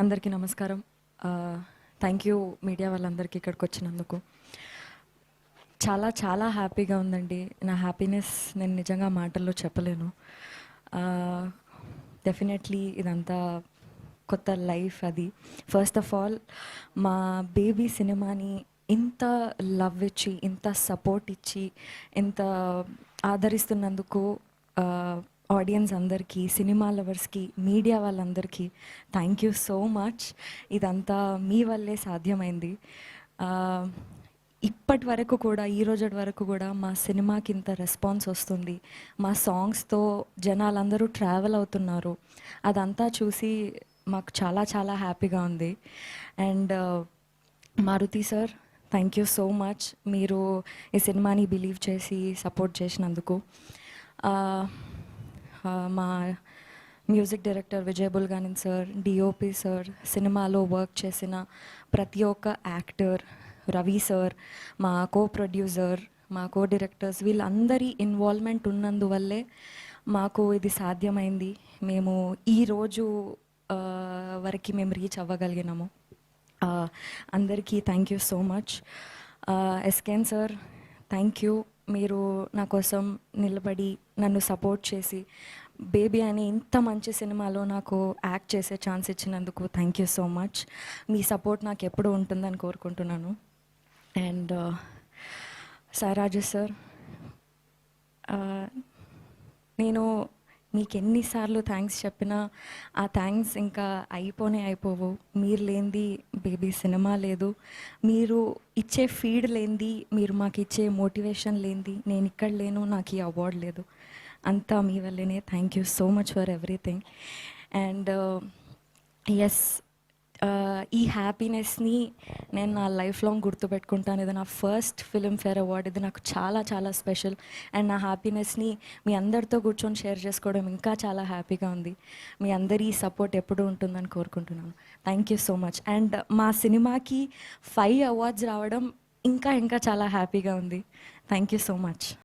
అందరికీ నమస్కారం. Thank you media వాళ్ళందరికీ ఇక్కడికి వచ్చినందుకు చాలా చాలా హ్యాపీగా ఉందండి. నా హ్యాపీనెస్ నేను నిజంగా మాటల్లో చెప్పలేను. డెఫినెట్లీ ఇదంతా కొత్త లైఫ్ అది. ఫస్ట్ ఆఫ్ ఆల్ మా బేబీ సినిమాని ఇంత లవ్ ఇచ్చి ఇంత సపోర్ట్ ఇచ్చి ఇంత ఆదరిస్తున్నందుకు ఆడియన్స్ అందరికీ సినిమా లవర్స్కి మీడియా వాళ్ళందరికీ థ్యాంక్ యూ సో మచ్. ఇదంతా మీ వల్లే సాధ్యమైంది. ఇప్పటి వరకు కూడా ఈ రోజు వరకు కూడా మా సినిమాకి ఇంత రెస్పాన్స్ వస్తుంది. మా సాంగ్స్తో జనాలందరూ ట్రావెల్ అవుతున్నారు. అదంతా చూసి మాకు చాలా చాలా హ్యాపీగా ఉంది. And Maruthi sir thank you so much. మీరు ఈ సినిమాని బిలీవ్ చేసి సపోర్ట్ చేసినందుకు. మా music director Vijay Bulganin sir DOP sir సినిమాలో వర్క్ చేసిన ప్రతి ఒక్క యాక్టర్ రవి సార్ మా కో ప్రొడ్యూసర్ మా కో డైరెక్టర్స్ వీళ్ళందరి ఇన్వాల్వ్మెంట్ ఉన్నందువల్లే మాకు ఇది సాధ్యమైంది. మేము ఈరోజు వరకు మేము రీచ్ అవ్వగలిగినాము. అందరికీ thank you so much SKN sir thank you మీరు నా కోసం నిలబడి నన్ను సపోర్ట్ చేసి బేబీ అని ఇంత మంచి సినిమాలో నాకు యాక్ట్ చేసే ఛాన్స్ ఇచ్చినందుకు థ్యాంక్ యూ సో మచ్ మీ సపోర్ట్ నాకు ఎప్పుడూ ఉంటుందని కోరుకుంటున్నాను. అండ్ సారాజు సార్ నేను మీకు ఎన్నిసార్లు థ్యాంక్స్ చెప్పినా ఆ థ్యాంక్స్ ఇంకా అయిపోనే అయిపోవు. మీరు లేనిది బేబీ సినిమా లేదు. మీరు ఇచ్చే ఫీడ్ లేనిది మీరు మాకు ఇచ్చే మోటివేషన్ లేనిది నేను ఇక్కడ లేను నాకు ఈ అవార్డు లేదు. అంతా మీ వల్లనే. Thank you so much for everything and yes ఈ హ్యాపీనెస్ని నేను నా లైఫ్ లాంగ్ గుర్తుపెట్టుకుంటాను. ఇది నా ఫస్ట్ ఫిల్మ్ఫేర్ అవార్డ్. ఇది నాకు చాలా చాలా స్పెషల్. అండ్ నా హ్యాపీనెస్ని మీ అందరితో కూర్చొని షేర్ చేసుకోవడం ఇంకా చాలా హ్యాపీగా ఉంది. మీ అందరి సపోర్ట్ ఎప్పుడూ ఉంటుందని కోరుకుంటున్నాను. Thank you so much and మా సినిమాకి ఫైవ్ అవార్డ్స్ రావడం ఇంకా ఇంకా చాలా హ్యాపీగా ఉంది. Thank you so much